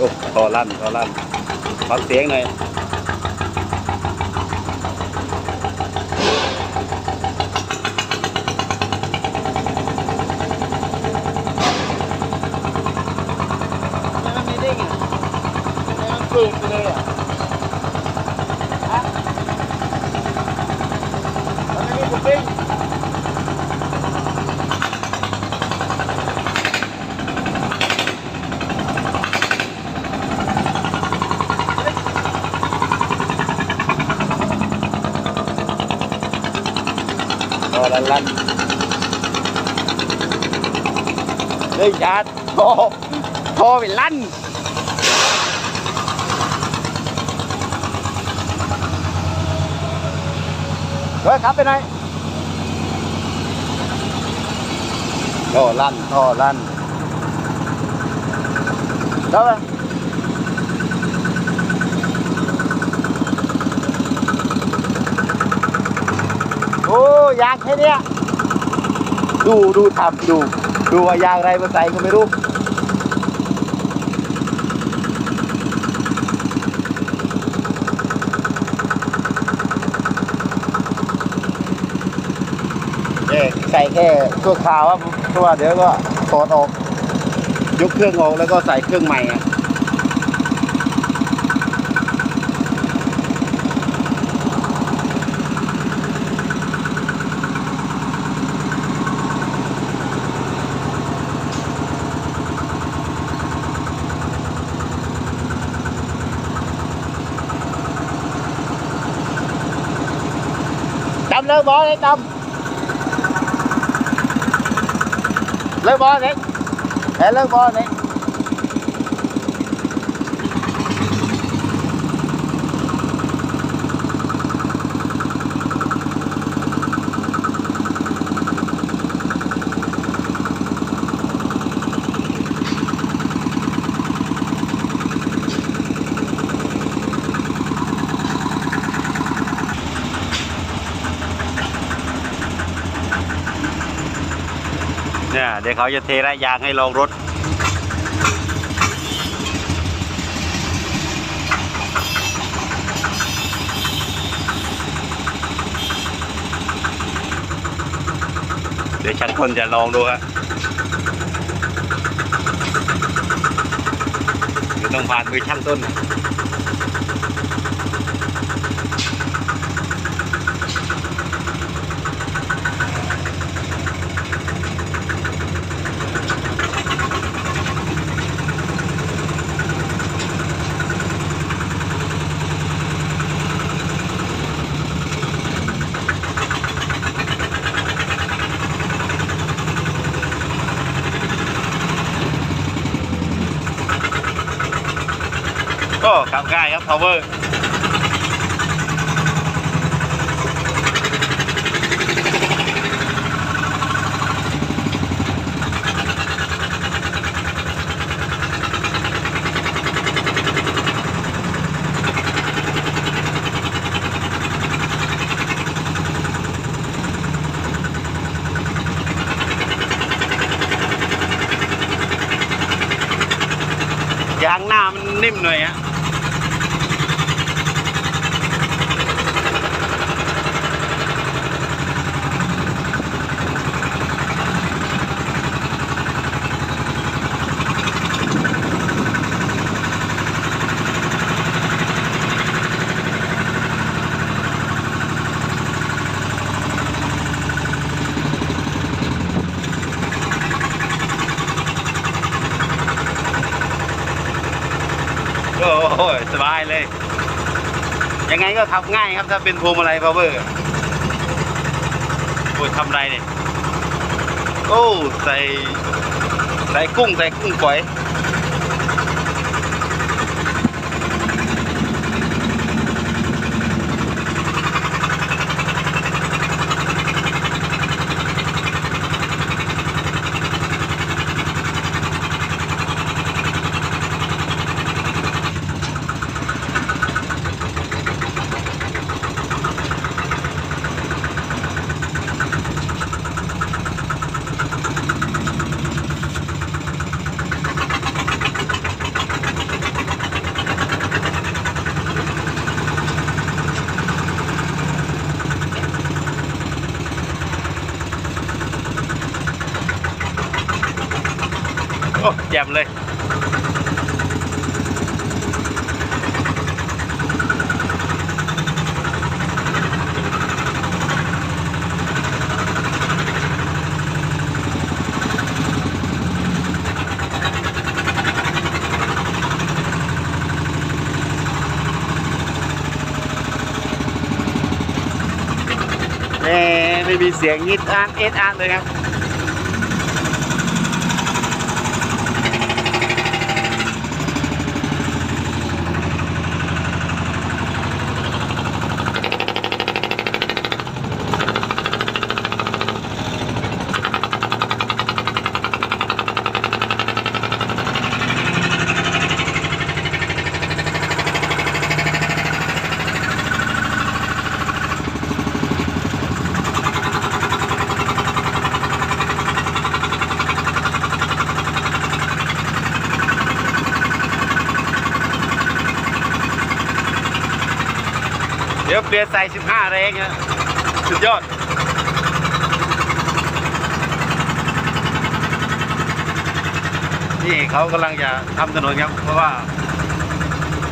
โอ้ทอลั่นทอลั่นฟังเสียงหน่อยไม่เด้งอะแล้วมันเปิดเลยอะฮะแล้วมันไม่ผมเด้ง ทอ ลันลันเฮ้ยชาร์จทอทอไปลั่นเฮ้ยครับไปไหนทอลั่นทอลั่นแล้วไปโอ้ ยางแค่เนี้ยดูดูทำดู ดูว่ายางอะไรมาใส่ก็ไม่รู้เนี่ยใส่แค่ตัวขาวครับเพราะว่าเดี๋ยวก็ถอดออก ยกเครื่องออกแล้วก็ใส่เครื่องใหม่อะ จำเลิกบอลเลยจ เนี่ยเดี๋ยวเขาจะเทระยางให้ลองรถ เดี๋ยวช่างคนจะลองดูครับเดี๋ยวต้องผ่านมือช่างต้น ก็ขับง่ายครับ power ยางหน้ามันนิ่มหน่อยฮะ โอ้โหสบายเลย ยังไงก็ขับง่ายครับถ้าเป็นพวงมาลัยพาวเวอร์โอ้ยทำไรเนี่ย โอ้ ใส่ ใส่กุ้ง ใส่กุ้งฝอย โอ้แจ่มเลยเอ่ไม่มีเสียงยิดอาร์เอสอาร์เลยครับ เดี๋ยวเปลี่ยนใส่ 15 แรงนะสุดยอด นี่เขากำลังจะทำถนนครับ เพราะว่า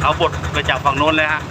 เอาบทไปจากฝั่งโน้นเลยฮะ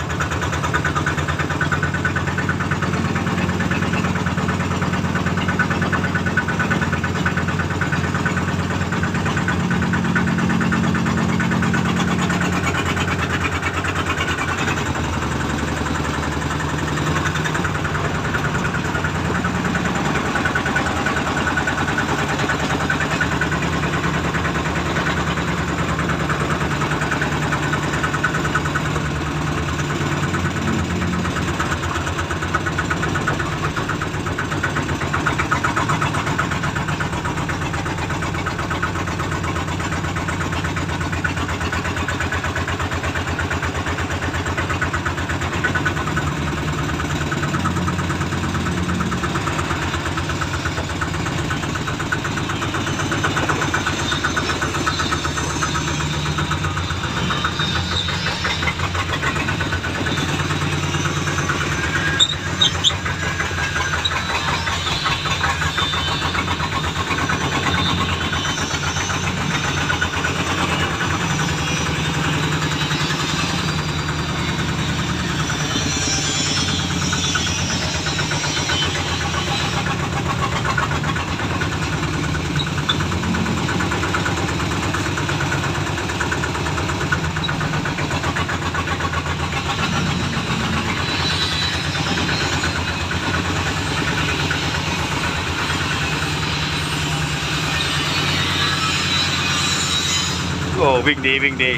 โอ้ วิ่งดีวิ่งดี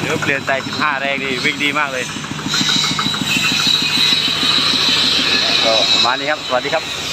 เดี๋ยวเปลี่ยนใจ15 แรงดีวิ่งดีมากเลยก็ประมาณนี้ครับ สวัสดีครับ